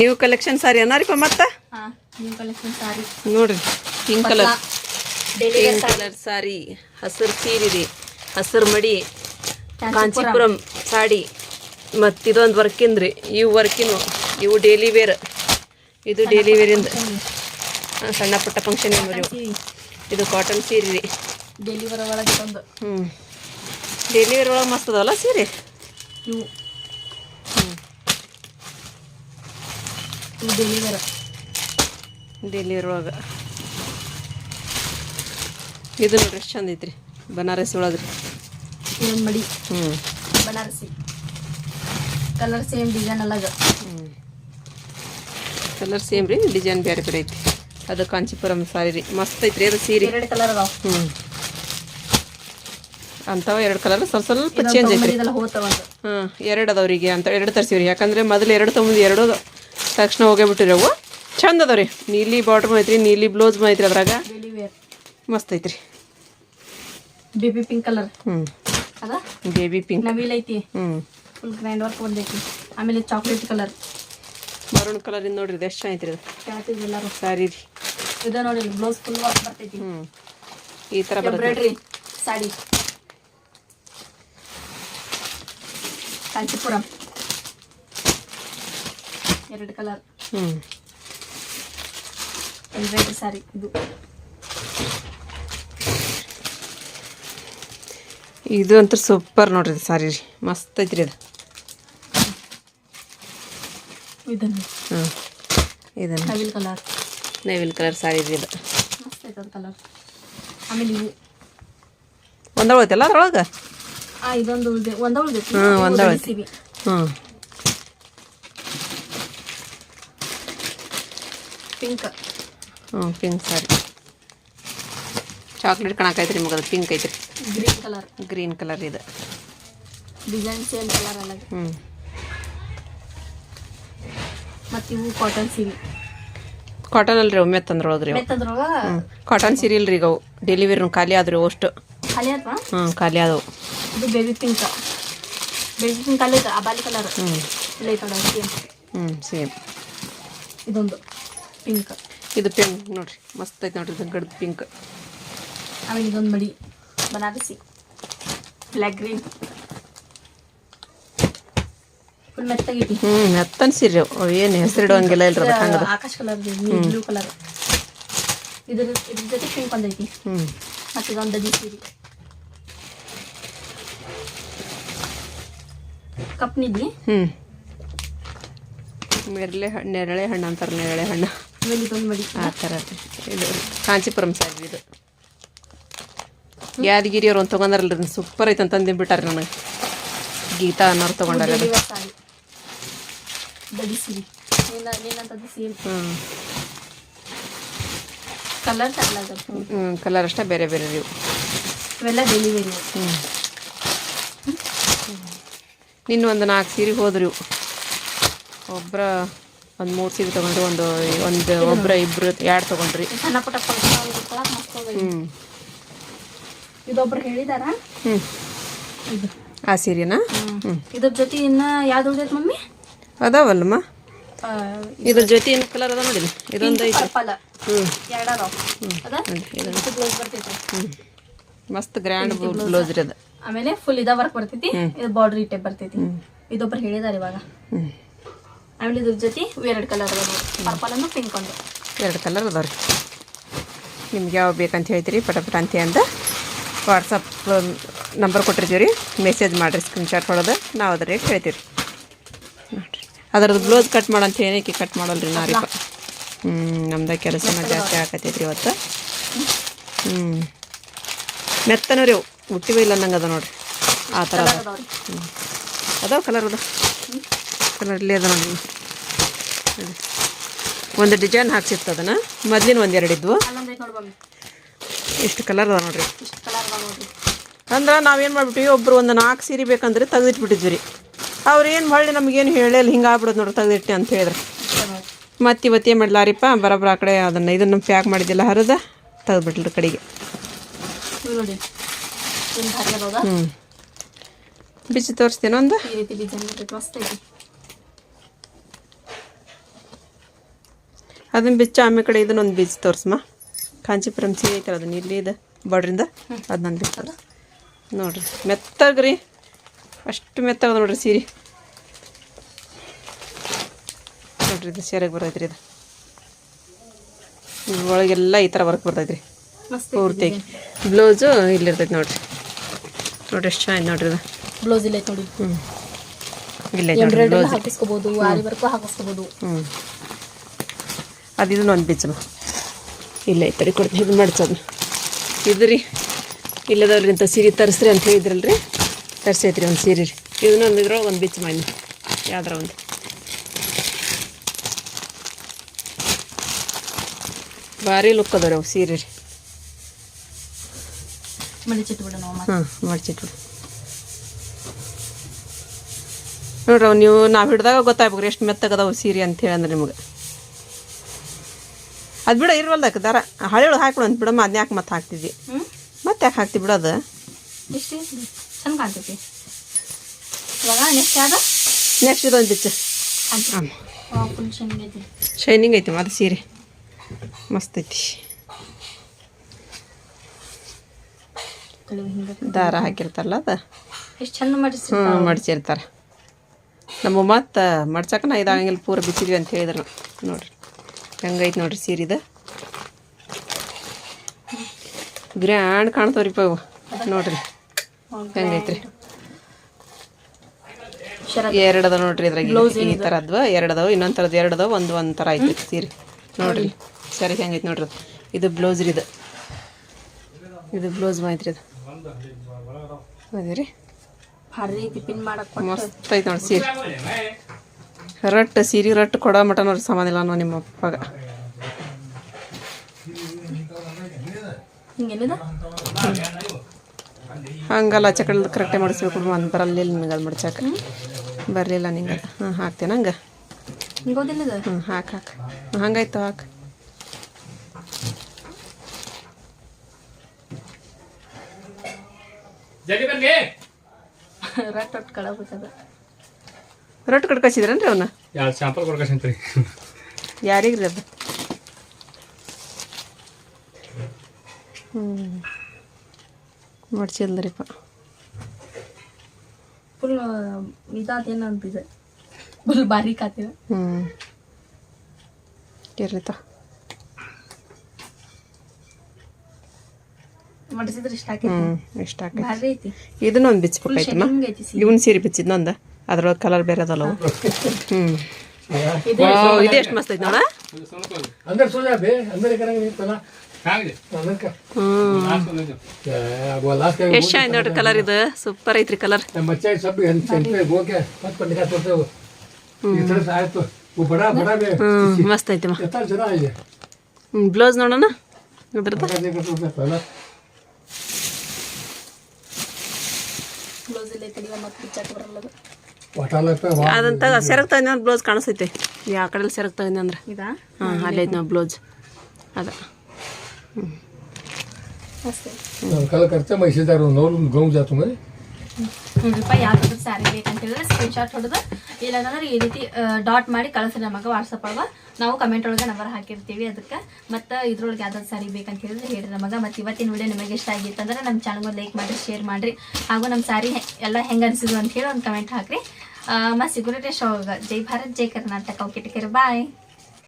New collection ಸಾರಿ ಅನ್ನಾರಿಪ್ಪ ಮತ್ತೆ? ನೋಡ್ರಿ pink colour pink colour sari ಹಸಿರು ಸೀರೆ ರೀ ಹಸಿರು ಮಡಿ ಕಾಂಚೀಪುರಂ ಸಾಡಿ ಮತ್ತು ಇದೊಂದು ರೀ ಇವು ವರ್ಕಿನು ಇವು ಡೈಲಿ ವೇರ್ ಇದು ಡೈಲಿ ಇಂದ ಸಣ್ಣ ಪುಟ್ಟ ಫಂಕ್ಷನ್ ಇದು ಕಾಟನ್ ಸೀರೆ ರೀ ಡೈಲಿ ವೇರ್ ಒಳಗೆ ಹ್ಞೂ ಡೈಲಿ ವೇರ್ ಒಳಗೆ ಮಸ್ತ್ ಅದಾವಲ್ಲ ಸೀರೆ? ಇವು. ಇವು ಡೈಲಿ ಬರೋ ಡೈಲಿ ವೇರ್ ಒಳಗೆ. ಇದು ನೋಡ್ರಿ ಎಷ್ಟು ಚಂದ ಐತ್ರಿ. ಬನಾರಸ್ ಒಳಗೆ ರೀ ಇದೊಂದು ಮಡಿ? ಹ್ಞೂ ಬನಾರಸಿ. ಕಲರ್ ಸೇಮ್ ಡಿಸೈನ್ ಅಲ್ಲಾಗ. ಹ್ಞೂ ಕಲರ್ ಸೇಮ್ ರೀ ಡಿಸೈನ್ ಬೇರೆ ಬೇರೆ ಐತಿ ಅದು ಕಾಂಚೀಪುರಂ ಸಾರಿ ರೀ. ಮಸ್ತ್ ಐತ್ರಿ ಅದು ಸೀರೆ. ಎರಡು ಕಲರ್ ಅದಾವ. ಹ್ಞೂ ಅಂಥವ ಎರಡು ಕಲರ್ ಸ್ವಲ್ಪ ಸ್ವಲ್ಪ ಚೇಂಜ್ ಐತ್ರಿ. ಹಾಂ ಎರಡು ಅದಾವ್ರಿಗೆ ಅಂತ ಎರಡು ತರ್ಸಿವ್ರಿ. ಯಾಕಂದ್ರೆ ಮೊದಲು ಎರಡು ತೊಗೊಂಡು ಎರಡು ತಕ್ಷಣ ಹೋಗೇ ಬಿಟ್ಟಿರಿ ಅವು ಚಂದ ಅದಾವ್ರಿ. ನೀಲಿ ಬಾರ್ಡ್ರ್ ಐತ್ರಿ ನೀಲಿ ಬ್ಲೌಸ್ ಐತ್ರಿ ಅದ್ರಾಗ. ಮಸ್ತ್ ಐತ್ರಿ. ಬೇಬಿ ಪಿಂಕ್ ಕಲರ್ ಹ್ಞೂ ಅದ? ಬೇಬಿ ಪಿಂಕ್ ನವಿಲ್ ಐತಿ. ಹ್ಞೂ ಫುಲ್ ಗ್ರ್ಯಾಂಡ್ ವರ್ಕ್ ಬಂದೈತಿ. ಆಮೇಲೆ ಚಾಕ್ಲೇಟ್ ಕಲರ್ ಮರೂನ್ ನೋಡ್ರಿ ಇದು ಎಷ್ಟು ಐತ್ರಿ ಅದು ಎಲ್ಲರೂ. ಸಾರಿ ರೀ. ಇದು ನೋಡಿ ಬ್ಲೌಸ್ ಫುಲ್ ವರ್ಕ್ ಬರ್ತೈತಿ. ಹ್ಞೂ ಈ ಥರ ಬರ್ತೈತಿ. ಸಾಡಿ ಕಾಂಚೀಪುರಂ. ಎರಡು ಕಲರ್ ಹ್ಞೂ ಎಂಬ್ರಾಯ್ಡ್ರಿ ಸಾರಿ ಇದು. ಇದು ಅಂತೂ ಸೂಪರ್ ನೋಡ್ರಿ ಸಾರಿ ರೀ. ಮಸ್ತ್ ಐತ್ರಿ ಅದು ಇದನ್ನು. ಹ್ಞೂ ಇದನ್ನು. ನವಿಲ್ ಕಲರ್ ನವಿಲ್ ಕಲರ್ ಸಾರಿ ರೀ ಇದು. ಮಸ್ತ್ ಐತದ ಕಲರ್ ಆಮೇಲೆ ಇವು. ಅಲ್ಲ ಅದ್ರೊಳಗೆ? ಇದೊಂದು ಉಳ್ದೆ ಒಂದ ಒಂದೊಳ್ತೀವಿ ಹ್ಞೂ ಇವು ಒಂದ ಉಳಿತಿ ರೆಸಿಪಿ. ಹ್ಞೂ ಪಿಂಕ್. ಹ್ಞೂ ಪಿಂಕ್ ಸಾರಿ. ಚಾಕ್ಲೇಟ್ ಕಣಕೈತೆ ನಿಮಗೆ ಅದು ಪಿಂಕ್ ಐತ್ರಿ. Green colour. ಗ್ರೀನ್ ಕಲರ್ ಇದು. ಡಿಸೈನ್ ಸೇಮ್ ಕಲರ್ ಅಲ್ಲ ಹ್ಞೂ. ಮತ್ತು ಇವು ಕಾಟನ್ ಸೀರೆ ಕಾಟನ್ ಅಲ್ರಿ ಒಮ್ಮೆ ಮೆತ್ತದ್ರೊಳಗ ಹ್ಞೂ. ಕಾಟನ್ ಸೀರೆ ಇಲ್ರಿ ಈಗ ಅವು. ಡೆಲಿವರಿ ಖಾಲಿ ಆದ್ರಿ ಅಷ್ಟು. ಖಾಲಿ ಹ್ಞೂ ಖಾಲಿ ಆದವು. ಇದು ಬೇಬಿ ಪಿಂಕ್ ಬೇಬಿ ಪಿಂಕ್ ಅಲ್ಲಿ ಅಬಾಲಿ ಕಲರ್ ಹ್ಞೂ. ಇಲ್ಲ ಸೇಮ್ ಹ್ಞೂ ಸೇಮ್ ಇದೊಂದು. ಪಿಂಕ್ ಇದು ಪಿಂಕ್ ನೋಡ್ರಿ. ಮಸ್ತ್ ಐತೆ ನೋಡ್ರಿ ಇದು ಗಡ್ದು ಪಿಂಕ್ ಆಮೇಲೆ ಇದೊಂದು ಮಡಿ. ಬನಾರಸಿ. ಬ್ಲ್ಯಾಕ್ ಗ್ರೀನ್ ಫುಲ್ ಮೆತ್ತಗೈತಿ ಹ್ಞೂ ಮೆತ್ತನ್ ಸೀರೆ ಅವು ಏನು ಹೆಸರಿಡುವಂಗಿಲ್ಲ ಇಲ್ರಿ ಅದಕ್ಕೆ ಹಂಗದ. ಆಕಾಶ ಕಲರ್ ಬ್ಲೂ ಕಲರ್ ಇದ್ರ ಇದ್ರ ಜೊತೆ ಪಿಂಕ್ ಬಂದೈತಿ ಹ್ಞೂ ಮತ್ತು ಇದೊಂದು ದದಿ ಸೀರೆ. ಕಪ್ನಿದ್ವಿ ಹ್ಞೂ ಮೆರಳೆ ಹಣ್ಣು ನೆರಳೆ ಹಣ್ಣು ಅಂತಾರೆ ನೆರಳೆ ಹಣ್ಣು ಆ ಥರ. ಇದು. ಕಾಂಚಿಪುರಂ ಸಾರಿ ಇದು. ಯಾದಗಿರಿ ಅವ್ರು ಒಂದು ತೊಗೊಂಡಾರಲ್ರಿ ಸೂಪರ್ ಐತೆ ಅಂತಂದು ಬಿಟ್ಟಾರೆ ನನಗೆ. ಗೀತಾ ಅನ್ನೋರು ತೊಗೊಂಡಾರ ಹ್ಞೂ ಕಲರ್ ಅಷ್ಟೇ ಬೇರೆ ಬೇರೆ ರೀ ಇವು. ಇವೆಲ್ಲ ಡೆಲಿವರಿ ಹ್ಞೂ ನಿನ್ನ ಒಂದು ನಾಲ್ಕು ಸೀರೆ ಹೋದ್ರಿ ಒಬ್ಬರ ಒಂದು ಮೂರು ಸೀರೆ ತೊಗೊಂಡ್ರಿ ಒಂದು ಒಂದು ಒಬ್ರ ಇಬ್ರು ಎರಡು ತೊಗೊಂಡ್ರಿ. ಹ್ಞೂ ಇದೊಬ್ರು ಹೇಳಿದಾರ? ಹ್ಞೂ ಆ ಸೀರೆನಾ? ಹ್ಞೂ ಇದ್ರ ಜೊತೆ ಇನ್ನ ಯಾವ್ದು ಉಳ್ದೈತಿ ಮಮ್ಮಿ? ಅದಾವಲ್ಲಮ್ಮ? ಇದ್ರ ಜೊತೆ ಏನು ಕಲರ್ ಅದ? ನೋಡಿ ಇದೊಂದು. ಐತೆ ಹ್ಞೂ ಹ್ಞೂ ಮಸ್ತ್ ಗ್ರ್ಯಾಂಡ್ ಬ್ಲೌಸ್ ರೀ ಅದು. ಆಮೇಲೆ ಫುಲ್ ಇದ ವರ್ಕ್ ಬರ್ತೈತಿ. ಇದು ಬಾರ್ಡ್ರಿ ಟೈಪ್ ಬರ್ತೈತಿ. ಇದೊಬ್ರು ಹೇಳಿದಾರೆ ಇವಾಗ. ಹ್ಞೂ ಆಮೇಲೆ ಇದ್ರ ಜೊತೆ ಎರಡು ಕಲರ್ ಅದಾವ ಪರ್ಪಲ್ ಅನ್ನು ಪಿಂಕ್ ಒಂದು. ಎರಡು ಕಲರ್ ಅದಾವ ರೀ. ನಿಮ್ಗೆ ಯಾವ ಬೇಕಂತ ಹೇಳ್ತೀರಿ ಪಟಪಟ ಅಂತ ಅಂತ ವಾಟ್ಸಪ್ ನಂಬರ್ ಕೊಟ್ಟಿರ್ತೀವಿ ರೀ ಮೆಸೇಜ್ ಮಾಡಿರಿ ಸ್ಕ್ರೀನ್ಶಾಟ್ ಕೊಡೋದು ನಾವು ಅದ್ರ ರೇಟ್ ಹೇಳ್ತೀವಿ ರೀ ನೋಡಿರಿ ಅದರದ್ದು ಬ್ಲೌಸ್ ಕಟ್ ಮಾಡೋಂತ ಏನಕ್ಕೆ ಕಟ್ ಮಾಡಲ್ಲ ರೀ. ನಾರಿಪ ಹ್ಞೂ ನಮ್ದು ಕೆಲಸನ ಜಾಸ್ತಿ ಆಕತೈತ್ರಿ ಇವತ್ತು. ಹ್ಞೂ ಮೆತ್ತನೂ ರೀ ಹುಟ್ಟಿವ ಇಲ್ಲ ಅನ್ನಂಗೆ ಅದ ನೋಡ್ರಿ. ಆ ಥರ ಅದಾವ್ರಿ. ಅದಾವ ಕಲರ್ ಅದ ಕಲರ್ ಇಲ್ಲೇ ಅದ. ನೋಡಿ ನೋಡಿ. ಒಂದು ಡಿಸೈನ್ ಹಾಕ್ಸಿತ್ತು ಅದನ್ನು. ಮೊದ್ಲಿನ ಒಂದೆರಡು ಇದ್ವು ನೋಡ್ ಇಷ್ಟು ಕಲರ್ ಅದ ನೋಡ್ರಿ. ಅಂದ್ರೆ ನಾವೇನು ಮಾಡ್ಬಿಟ್ಟು ಒಬ್ರು ಒಂದು ನಾಲ್ಕು ಸೀರೆ ಬೇಕಂದ್ರೆ ತೆಗೆದಿಟ್ಬಿಟ್ಟಿದ್ವಿ ರೀ. ಅವ್ರು ಏನು ಹೊಳ್ಳಿ ನಮಗೇನು ಹೇಳಲ್ಲ ಹಿಂಗೆ ಆಗ್ಬಿಡೋದು ನೋಡ್ರಿ ತೆಗೆದಿಟ್ಟೆ ಅಂತ ಹೇಳಿದ್ರೆ. ಮತ್ತೆ ಇವತ್ತೇ ಮಾಡ್ಲಾರಿಪ್ಪ ಬರೋಬ್ರ ಆ ಕಡೆ ಅದನ್ನು ಇದನ್ನು ಪ್ಯಾಕ್ ಮಾಡಿದ್ದಿಲ್ಲ ಹರಿದ ತೆಗೆದ್ಬಿಟ್ಲು ಕಡೆಗೆ. ನೋಡಿ. ಹ್ಞೂ ಬಿಚ್ಚಿ ತೋರಿಸ್ತೇನೆ ಒಂದು ಈ ರೀತಿ ಡಿಸೈನ್ ಬರ್ತೈತಿ ಮಸ್ತ್ ಐತಿ ಅದನ್ನ ಬಿಚ್ಚು ಆಮೇಲೆ ಕಡೆ ಇದನ್ನೊಂದು ಬೀಚ್ ತೋರಿಸ್ಮ. ಕಾಂಚಿಪುರಂ ಸೀರೆ ಐತಲ್ಲ ಅದನ್ನ ಇಲ್ಲಿ ಇದೆ ಬಾರ್ಡ್ರಿಂದ ಅದನ್ನ ತೋರ್ಸು. ನೋಡ್ರಿ ಮೆತ್ತಗ್ರಿ. ಅಷ್ಟು ಮೆತ್ತಗದ ನೋಡ್ರಿ ಸೀರೆ. ನೋಡ್ರಿ ಇದು ಸೀರೆಗೆ ಬರ್ತೈತ್ರಿ ಇದು. ಒಳಗೆಲ್ಲ ಈ ಥರ ವರ್ಕ್ ಬರ್ತೈತ್ರಿ. ಪೂರ್ತಿಯಾಗಿ ಬ್ಲೌಸು ಇಲ್ಲಿರ್ತೈತೆ ನೋಡ್ರಿ. ನೋಡ್ರಿ ಎಷ್ಟು ಚೆನ್ನಾಗಿ ನೋಡ್ರಿ ಇದು. ಬ್ಲೌಸ್ ಇಲ್ಲ ನೋಡಿ. ಹ್ಞೂ ಇಲ್ಲ ವರ್ಕು ಹಾಕಿಸ್ಕೋಬಹುದು ಹ್ಞೂ ಅದು ಇದನ್ನು ಒಂದು ಬಿಚ್ಚಮ್ಮ ಇಲ್ಲ, ಈ ತಡಿ ಕೊಡ್ತೀನಿ, ಇದು ಮಾಡ್ಸೋದು ಇದು ರೀ ಇಲ್ಲದವ್ರಿ ಇಂಥ ಸೀರೆ ತರಿಸ್ರಿ ಅಂತ ಹೇಳಿದ್ರಲ್ರಿ? ತರಿಸೈತ್ರಿ ಒಂದು ಸೀರೆ ರೀ. ಇದನ್ನೊಂದು ಇದ್ರೊಳಗೆ ಒಂದು ಬೀಚ್ ಮಾಡಿ. ಯಾವ್ದಾರ ಒಂದು? ಭಾರಿ ಲುಕ್ ಅದಾವ್ರಿ ಅವು ಸೀರೆ ರೀ. ಹಾಂ ಮಡಚಿಟ್ಬಿಡು ನೋಡ್ರಿ ಅವು ನೀವು ನಾವು ಹಿಡ್ದಾಗ ಗೊತ್ತಾಗ್ಬೇಕ್ರಿ, ಎಷ್ಟು ಮೆತ್ತಗದವು ಸೀರೆ ಅಂತ ಹೇಳಂದ್ರೆ ನಿಮಗೆ. ಅದು ಬಿಡ ಇರ್ವಲ್ದಕ್ಕೆ ದಾರ ಒಳಗೆ ಹಾಕ್ಬಿಡು ಅಂತ ಬಿಡಮ್ಮ ಅದನ್ನ ಯಾಕೆ ಮತ್ತೆ ಹಾಕ್ತಿದ್ವಿ ಮತ್ತೆ ಯಾಕೆ ಹಾಕ್ತಿ ಬಿಡೋದು ಎಷ್ಟು ಚಂದ ಕಾಣ್ತೈತಿ. ಇವಾಗ ನೆಕ್ಸ್ಟ್ ಯಾವ್ದು? ನೆಕ್ಸ್ಟ್ ಇದೊಂದು ಬಿಚ್ಚು ಶೈನಿಂಗ್ ಐತಿ. ಅದು ಸೀರೆ. ಮಸ್ತ್ ಐತಿ. ದಾರ ಹಾಕಿರ್ತಾರಲ್ಲ ಅದು? ಎಷ್ಟು ಚಂದ ಮಾಡಿಸಿ ಹ್ಞೂ ಮಡ್ಚಿರ್ತಾರೆ ನಮ್ಮ ಮತ್ತೆ ಮಡ್ಸಕ್ಕೆ ನಾ ಇದಾಗಂಗಿಲ್ಲ ಪೂರ ಬಿಚ್ಚಿದ್ವಿ ಅಂತ ಹೇಳಿದ್ರು. ನೋಡ್ರಿ. ಹೆಂಗೈತೆ ನೋಡ್ರಿ ಸೀರಿದು? ಗ್ರ್ಯಾಂಡ್ ಕಾಣ್ತಾವ್ರಿಪ್ಪ ಇವು ನೋಡ್ರಿ. ಹಂಗೈತ್ರಿ? ಎರಡದ ಎರಡು ಅದಾವ ನೋಡ್ರಿ ಇದ್ರಾಗ ಈ ಥರ ಅದ್ವ ಎರಡು ಅದಾವ ಇನ್ನೊಂದು ಥರದ್ದು ಎರಡು ಅದಾವ ಒಂದು ಒಂದು ಥರ ಐತಿ ಸೀರೆ. ನೋಡ್ರಿ. ಸರಿ ಹೆಂಗೈತೆ ನೋಡ್ರಿ ಇದು ಬ್ಲೌಸ್ ರೀ ಇದು. ಇದು ಬ್ಲೌಸ್ ಮಾಡಿದ್ರಿ ಇದು ಅದೇ ರೀ. ಮಸ್ತ್ ಐತೆ ನೋಡಿ ಸೀರೆ. ರಟ್ ಸೀರೆ ರಟ್ಟು ಕೊಡೋ ಮಟ ನೋಡ್ರಿ ಸಮಾನಿಲ್ಲ ಅನ್ನೋ ನಿಮ್ಮ ಅಪ್ಪಾಗ. ಹಿಂಗೇನಿದ? ಹಂಗಲ್ಲ ಆಚೆ ಕಡೆ ಕರೆಕ್ಟಾಗಿ ಮಾಡಿಸ್ಬೇಕು ಒಂದು ಬರಲಿಲ್ಲ ನಿನಗೆ ಅದು ಮಡ್ಚಾಕ ಬರಲಿಲ್ಲ ನಿಂಗೆ. ಹಾಂ ಹಾಕ್ತೇನೆ ಹಂಗೆ. ಹಾಕಿ ಹಾಕಿ. ಹ್ಞೂ ಹಾಕಿ. ಹಾಕು ಹಂಗಾಯ್ತು ಹಾಕಿ ರಟ್ಟು ರೊಟ್ಟಿ ಕಡ್ಕಸಿದ್ರೇನ್ರಿ ಅವನ್ನ ಎರಡು ಶಾಂಪಲ್ ಕೊಡ್ಕೊಸಂತ್ರಿ ಯಾರಿಗೆ ರೀ ಅದು? ಹ್ಞೂ ಮಡ್ಸಿಲ್ದ್ರಿಪ್ಪ ಫುಲ್ ಇದಾದೇನು ಅಂತಿದೆ ಫುಲ್ ಬಾರೀಕ್ ಆತಿದ ಹ್ಞೂ ಇರ್ಲಿತ್ತ ಮಡಿಸಿದ್ರೆ ಇಷ್ಟ ಆಕೈತಿ. ಹ್ಞೂ ಇಷ್ಟ ಆಕೈತಿ. ಇದನ್ನೊಂದು ಐತಿ. ಇದನ್ನ ಒಂದು ಬಿಚ್ಚ ಶೈನಿಂಗ್ ಐತಿ ಸೀರೆ. ಇವನ್ ಸೀರೆ ಬಿಚ್ಚಿದ್ನೊಂದು? ಅದ್ರೊಳಗೆ ಕಲರ್ ಬೇರೆ ಅದಲ್ಲ ಹ್ಞೂ ಇದು ಎಷ್ಟು ಮಸ್ತ್ ಐತಿ ನೋಡ? ಎಷ್ಟು ನೋಡ್ರಿ ಕಲರ್ ಇದು? ಸೂಪರ್ ಐತ್ರಿ ಕಲರ್ ಮಸ್ತ್ ಐತಿ ಬ್ಲೌಸ್ ನೋಡೋಣ? ಬ್ಲೌಸ್ ಇಲ್ಲ ಅದಂತಾಗ ಸೆರಗ್ತಾ ಇನ್ನೊಂದು ಬ್ಲೌಸ್ ಕಾಣಿಸ್ತೈತೆ ಆ ಕಡೆಯಲ್ಲಿ ಸೆರಗ್ತಾ ಅಂದ್ರೆ ಹಾಂ ಅಲ್ಲೇ ನಾವು ಬ್ಲೌಸ್ ಅದ ಹ್ಞೂ ಕಲ್ ಖರ್ಚ ಮೈಸೂರು ಗೌ ಜಾತು ಮೈ ರೂಪಾಯಿ ಯಾವ ಥರದ ಸ್ಯಾರಿ ಬೇಕಂತೇಳಿದ್ರೆ ಸ್ಕ್ರೀನ್ ಶಾಟ್ ಹೊಡೆದು, ಇಲ್ಲಾಂದ್ರೆ ಈ ರೀತಿ ಡಾಟ್ ಮಾಡಿ ಕಳಿಸ್ರಿ ನಮಗೆ ವಾಟ್ಸಪ್ ಒಳಗೆ. ನಾವು ಕಮೆಂಟ್ ಒಳಗೆ ನಂಬರ್ ಹಾಕಿರ್ತೀವಿ ಅದಕ್ಕೆ. ಮತ್ತು ಇದ್ರೊಳಗೆ ಯಾವ್ದಾದ್ರು ಸ್ಯಾರಿ ಬೇಕಂತೇಳಿದ್ರೆ ಹೇಳಿರಿ ನಮಗೆ. ಮತ್ತು ಇವತ್ತಿನ ವಿಡಿಯೋ ನಿಮಗೆ ಇಷ್ಟ ಆಗಿತ್ತು ಅಂದ್ರೆ ನಮ್ಮ ಚಾನಲ್ಗೆ ಲೈಕ್ ಮಾಡಿರಿ ಶೇರ್ ಮಾಡಿರಿ. ಹಾಗೂ ನಮ್ಮ ಸ್ಯಾರಿ ಎಲ್ಲ ಹೆಂಗೆ ಅನಿಸಿದ್ರು ಅಂತ ಹೇಳಿ ಒಂದು ಕಮೆಂಟ್ ಹಾಕಿರಿ. ಮತ್ತು ಸಿಗುರಿಟೇ ಶೋಗ ಜೈ ಭಾರತ್, ಜೈ ಕರ್ನಾಟಕ. Okay take bye